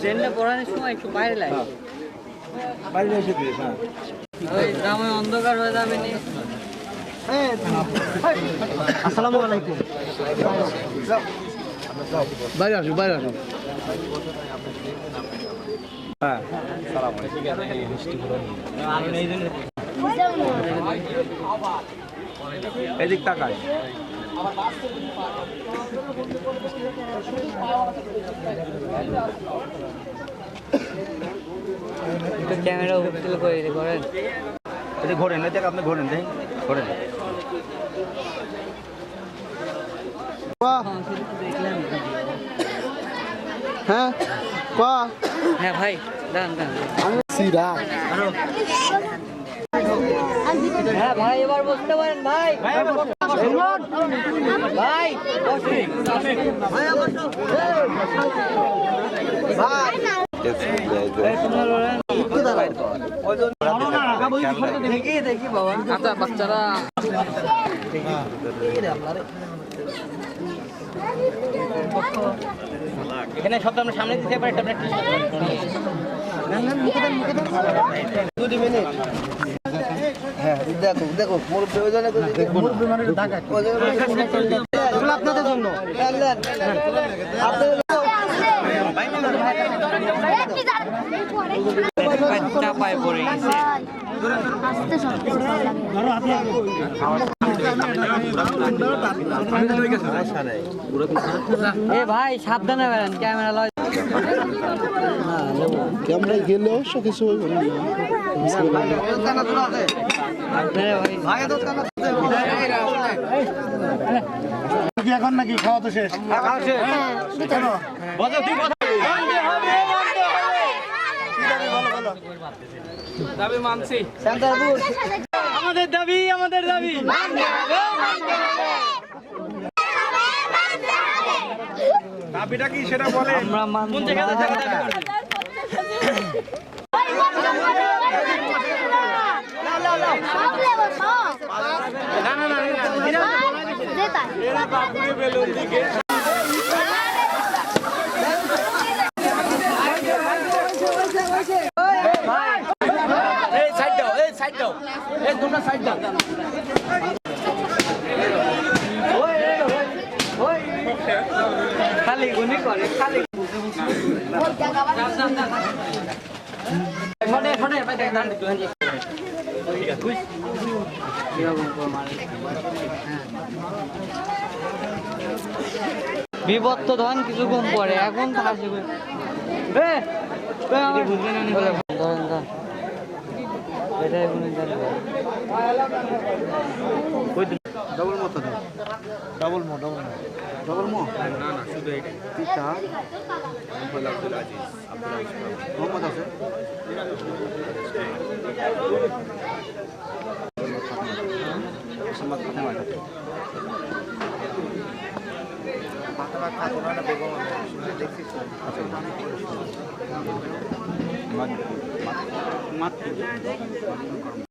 ট্রেনটা পড়ানোর সময় একটু বাইরে লাগে। বাইরে এসে দিস হ্যাঁ। ওই গ্রামে অন্ধকার হয়ে যাবে নি। আসসালামু আলাইকুম। বাইরে আসুন বাইরে আসুন হ্যাঁ। এদিক তাকায়। একটু ক্যামেরা উপস্থিত করে দিতে করেন। এদিক ঘোরেন এদিক আপনি ঘোরেন দেখি ঘোরেন। হ্যাঁ কোয়া হ্যাঁ ভাই দাঁড়ান দাঁড়ান। সিরা। হ্যাঁ ভাই এবার বসতে পারেন ভাই। ভাই বসুন। এই তোমার ওরা- দেখি দেখি বাবা আচ্ছা বাচ্চারা এখানে সব আমরা সামনে দিতে পারি ট্যাবলেট হ্যাঁ দেখো দেখো মুরব্বী ওই জন্য। মুরব্বী মানে ঢাকা আপনাদের জন্য। চাপায় পড়ে গেছে। এ ভাই সাবধানে বেড়ান ক্যামেরা লয়। ক্যামেরায় গেলে অবশ্য কিছু হইবে না এখন নাকি খাওয়া তো শেষ আমাদের দাবি। আমাদের দাবি দাবিটা কি সেটা বলে? আমরা এই সাইড দাও এই সাইড দাও এই তোমরা সাইড দাও। খালি গুনি করে খালি ফটে ফটে ভাই ধন কিছু কম পড়ে এখন তো এ, ধরেন। ডবল মো তো ডবল মো ডবল মো ডবল মো না না শুধু এইটা তিনটা মোহাম্মদ আছে